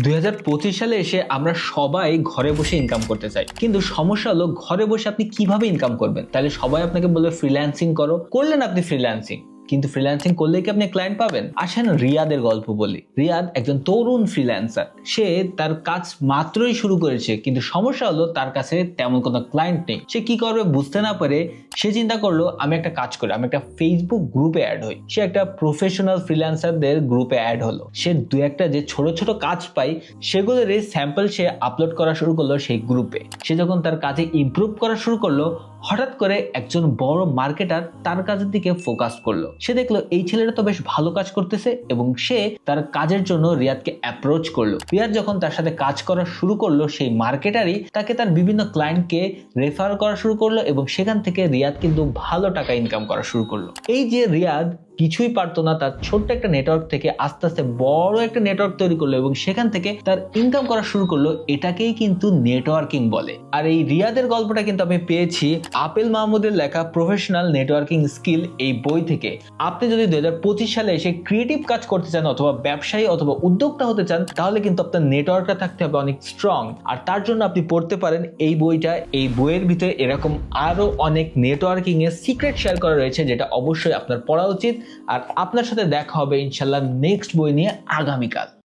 দুই হাজার পঁচিশ সালে এসে আমরা সবাই ঘরে বসে ইনকাম করতে চাই। কিন্তু সমস্যা হলো, ঘরে বসে আপনি কীভাবে ইনকাম করবেন? তাহলে সবাই আপনাকে বলবে ফ্রিল্যান্সিং করো। করলেন আপনি ফ্রিল্যান্সিং কিন্তু ফ্রিল্যান্সিং করলে কি আপনি ক্লায়েন্ট পাবেন? আসেন রিয়াদের গল্প বলি। রিয়াদ একজন তরুণ ফ্রিল্যান্সার সে তার কাজ মাত্রই শুরু করেছে, কিন্তু সমস্যা হলো তার কাছে তেমন কোনো ক্লায়েন্ট নেই। সে কি করবে বুঝতে না পারে, সে চিন্তা করল, আমি একটা কাজ করি, আমি একটা ফেসবুক গ্রুপে অ্যাড হই। সে একটা প্রফেশনাল ফ্রিল্যান্সারদের গ্রুপে অ্যাড হলো। সে দু একটা যে ছোট ছোট কাজ পাই সেগুলোর স্যাম্পল সে আপলোড করা শুরু করল সেই গ্রুপে সে যখন তার কাজে ইমপ্রুভ করা শুরু করল হঠাৎ করে একজন বড় মার্কেটার তার কাজের দিকে ফোকাস করল। সে দেখল এই ছেলেটা তো বেশ ভালো কাজ করতেছে এবং সে তার কাজের জন্য রিয়াদকে অ্যাপ্রোচ করল। রিয়াদ যখন তার সাথে কাজ করা শুরু করল, সেই মার্কেটারই তাকে তার বিভিন্ন ক্লায়েন্টকে রেফার করা শুরু করল এবং সেখান থেকে রিয়াদ কিন্তু ভালো টাকা ইনকাম করা শুরু করল। এই যে রিয়াদ কিছুই পারতো না, তার ছোট্ট একটা নেটওয়ার্ক থেকে আস্তে আস্তে বড় একটা নেটওয়ার্ক তৈরি করল এবং সেখান থেকে তার ইনকাম করা শুরু করল, এটাকেই কিন্তু নেটওয়ার্কিং বলে। আর এই রিয়াদের গল্পটা কিন্তু আমি পেয়েছি আপেল মাহমুদের লেখা প্রফেশনাল নেটওয়ার্কিং স্কিল এই বই থেকে। আপনি যদি দুই হাজার পঁচিশ সালে এসে ক্রিয়েটিভ কাজ করতে চান অথবা ব্যবসায়ী অথবা উদ্যোক্তা হতে চান, তাহলে কিন্তু আপনার নেটওয়ার্কটা থাকতে হবে অনেক স্ট্রং আর তার জন্য আপনি পড়তে পারেন এই বইটা। এই বইয়ের ভিতরে এরকম আরও অনেক নেটওয়ার্কিং এর সিক্রেট শেয়ার করা রয়েছে, যেটা অবশ্যই আপনার পড়া উচিত। আর আপনার সাথে দেখা হবে ইনশাল্লাহ নেক্সট বই নিয়ে আগামীকাল।